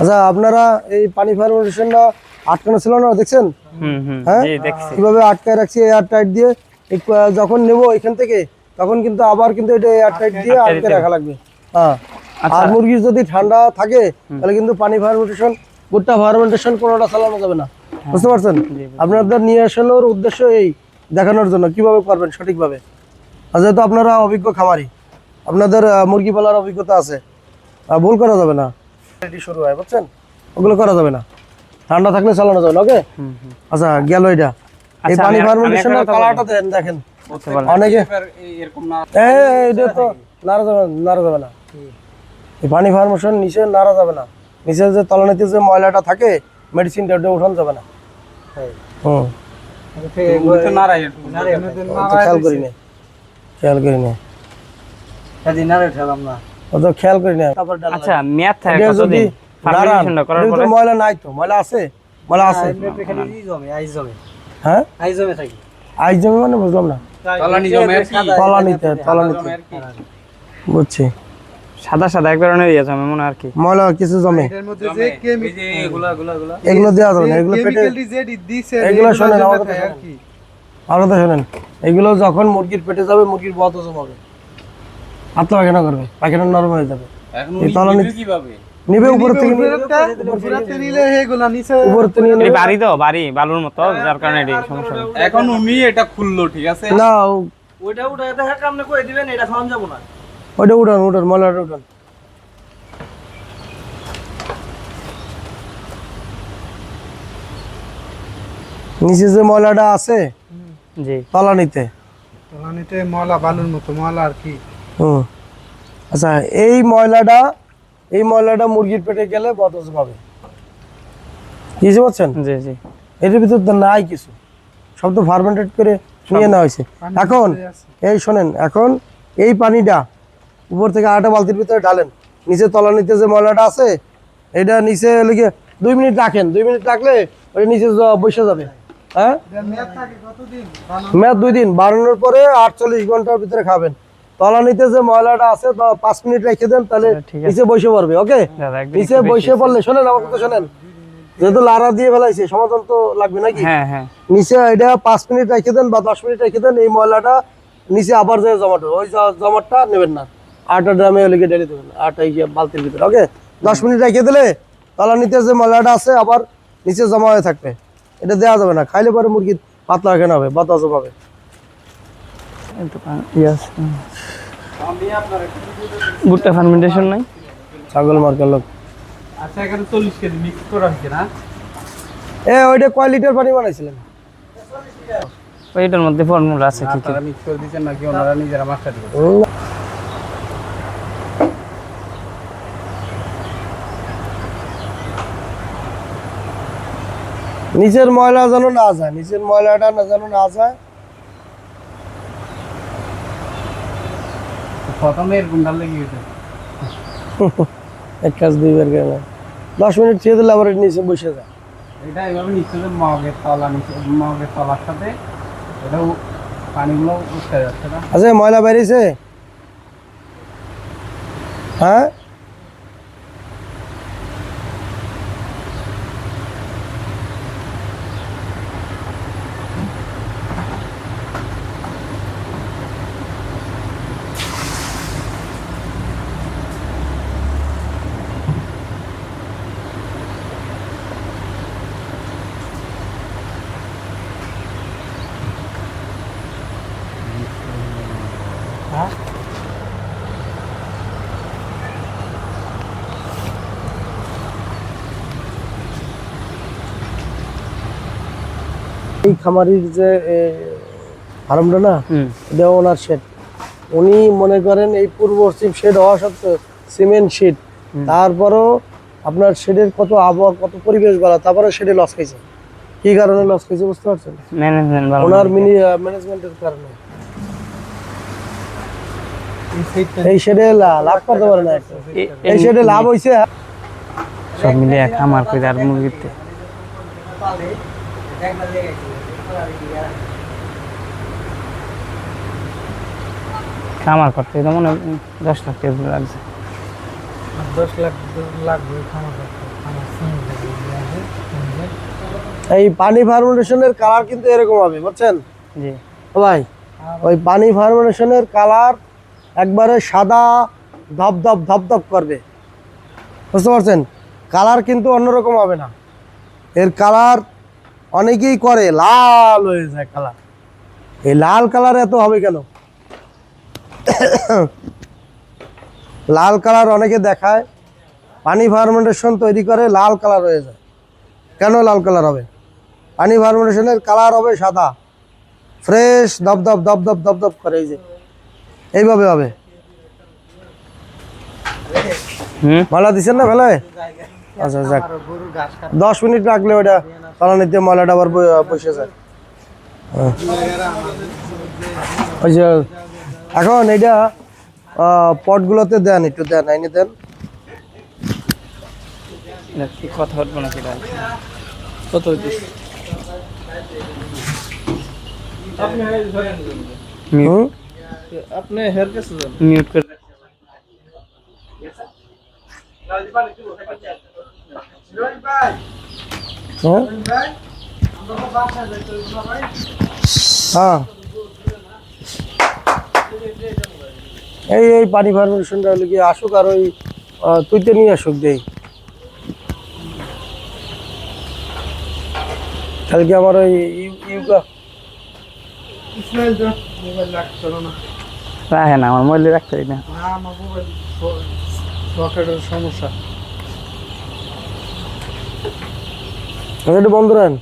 আচ্ছা আপনারা এই পানি ফার্মেশনটা আটকানো ছিল না দেখছেন? হ্যাঁ? কীভাবে আটকায় রাখছি এয়ার টাইট দিয়ে? যখন নেব এখান থেকে তখন কিন্তু আবার কিন্তু এটা এয়ার টাইট দিয়ে আটকে রাখা লাগবে। হ্যাঁ। আচ্ছা। আর মুরগির যদি ঠান্ডা থাকে তাহলে কিন্তু পানি ফার্মেন্টেশন ভুট্টা ফার্মেন্টেশন কোনোটা চালানো যাবে না। বুঝতে পারছেন? আপনাদের নিয়ে আসানোর উদ্দেশ্য এই দেখানোর জন্য কীভাবে করবেন সঠিকভাবে? আর যেহেতু আপনারা অভিজ্ঞ খামারি আপনাদের মুরগি পালার অভিজ্ঞতা আছে ভুল করা যাবে না। এটি শুরু হয় বুঝছেন? ওগুলো করা যাবে না। ঠান্ডা থাকলে চালানো যাবে না ওকে? আচ্ছা গেল এটা। এই আচ্ছা, পানি ফার্মেন্টেশনের কালারটা দেন দেখেন। অনেকে এটা তো নাড়া যাবে নাড়া যাবে না। এই পানি ফার্মেশন নিচে নাড়া যাবে না। নিচে যে তলানিতে যে ময়লাটা থাকে মেডিসিনটা ওটা উঠানো যাবে না। হুম। খেয়াল করি না খেয়াল করি না। ও তো খেয়াল করি না তারপর আচ্ছা মেয়াদ থাকে কতদিন? করার পরে? ময়লা নাই তো ময়লা আছে? ময়লা আছে। হ্যাঁ? আইস জমি মানে বুঝলাম না। তলানিতে তলানিতে। বুঝছি। সাদা সাদা এক ধরনের ইয়ে জমে মনে আর কি। ময়লা কিছু জমে। এগুলো দেওয়া যাবে না এগুলো পেটে এগুলো শোনেন আমার কথা শোনেন। আমার কথা শোনেন। এগুলো যখন মুরগির পেটে যাবে মুরগির বত জমাবে পায়খানা করবে? পায়খানা নরম হয়ে যাবে? এই তলানি নিবে উপর থেকে উপর থেকে বাড়ি তো বাড়ি বালুর মতো যার কারণে এটি সমস্যা এখন উনি এটা খুললো ঠিক আছে? না ওইটা উঠান উঠান ময়লাটা উঠান। নিচে যে ময়লাটা আছে জি। তলানিতে তলানিতে ময়লা বালুর মতো ময়লা আর কি। হুম। আচ্ছা এই ময়লাটা এই ময়লাটা মুরগির পেটে গেলে বদজ পাবে বুঝতে পারছেন? জি জি। এটার ভিতর তো নাই কিছু। সব তো ফার্মেন্টেড করে নিয়ে নেওয়া হয়েছে। এখন এই শোনেন এখন এই পানিটা উপর থেকে আটা বালতির ভিতরে ঢালেন। নিচে তলানিতে যে ময়লাটা আছে এটা নিচে লিখে দুই মিনিট রাখেন। দুই মিনিট রাখলে ওই নিচে বসে যাবে। হ্যাঁ? মেয়াদ দুই দিন। বাড়ানোর পরে আটচল্লিশ ঘণ্টার ভিতরে খাবেন। তলানিতে যে ময়লাটা আছে পাঁচ মিনিট রেখে দেন তাহলে নিচে বসে পড়বে ওকে? নিচে বসে পড়লে শোনেন আমার কথা শোনেন। যেহেতু লারা দিয়ে ফেলাইছে সমাধান তো লাগবে নাকি? হ্যাঁ হ্যাঁ। নিচে এটা পাঁচ মিনিট রেখে দেন বা দশ মিনিট রেখে দেন এই ময়লাটা নিচে আবার যায় জমাটো ওই জমাটটা নেবেন না। আটা ড্রামে লিখে ঢেলে দেবেন আটা ইয়ে বালতির ভিতরে ওকে? দশ মিনিট রেখে দিলে তলানিতে যে ময়লাটা আছে আবার নিচে জমা হয়ে থাকবে। এটা দেওয়া যাবে না খাইলে পরে মুরগির পাতলা কেন হবে বাতাস হবে ভুট্টা ফার্মেন্টেশন নাই? ছাগল মার্কার লোক। আচ্ছা এখানে চল্লিশ কেজি মিক্স করা হয়েছে না? এ ওইটা কয় লিটার পানি বানাইছিলেন? ওইটার মধ্যে ফর্মুলা আছে কি মিক্স করে দিচ্ছেন নাকি ওনারা নিজেরা মাস্টার নিচের ময়লা যেন না যায় নিচের ময়লাটা না যেন না যায় প্রথমে এরকম কি হয়েছে এক কাজ দুইবার গেল। দশ মিনিট ছেড়ে দিলে আবার নিচে বসে যায়। এটা এইভাবে নিচে মগের তলা নিচে মগের তলার সাথে এটাও পানিগুলো উঠতে যাচ্ছে না। আচ্ছা ময়লা বেরিয়েছে? হ্যাঁ? এই খামারির যে ফার্মটা না এটা ওনার শেড উনি মনে করেন এই পূর্ব পশ্চিম শেড হওয়া সত্ত্বেও সিমেন্ট শেড তারপরও আপনার শেডের কত আবহাওয়া কত পরিবেশ বলা তারপরে শেডে লস খাইছে। কি কারণে লস খাইছে বুঝতে পারছেন? ওনার মিনি ম্যানেজমেন্টের কারণে। এই শেডে লাভ করতে পারে না এই শেডে লাভ হইছে সব মিলে খামার করে আর মুরগিতে। খামার করতে তো মনে দশ লাখ টাকা লাগছে। দশ লাখ লাগবে খামার করতে। এই পানি ফার্মেন্টেশনের কালার কিন্তু এরকম হবে বুঝছেন? জি। ভাই ওই পানি ফার্মেন্টেশনের কালার একবারে সাদা ধপধপ ধপধপ করবে। বুঝতে পারছেন? কালার কিন্তু অন্যরকম হবে না। এর কালার অনেকেই করে লাল হয়ে যায় কালার এই লাল কালার এত হবে কেন? লাল কালার অনেকে দেখায় পানি ফার্মেন্টেশন তৈরি করে লাল কালার হয়ে যায়। কেন লাল কালার হবে? পানি ফার্মেন্টেশনের কালার হবে সাদা। ফ্রেশ দপদপ দপদপ দপদপ করে এই যে। এইভাবে হবে। ময়লা দিচ্ছেন না ফেলায় আচ্ছা যাক। দশ মিনিট রাখলে ওটা তলানিতে ময়লাটা আবার বসে যায়। হ্যাঁ। ওই যে এখন এইটা পটগুলোতে দেন একটু দেন আইনি দেন। কথা কত হইতেছে আপনি হেয়ার কাছে মিউট করে হ্যাঁ। হ্যাঁ এই এই পানি ফার্মেশনটা হলো কি আসুক আর ওই তুইতে নিয়ে আসুক দেই। কালকে আমার ওই ইউ- ইউকা না। রাখে না আমার মোবাইলে রাখতে পারি না। আমার মোবাইল সমস্যা। একটু বন্ধ রাখেন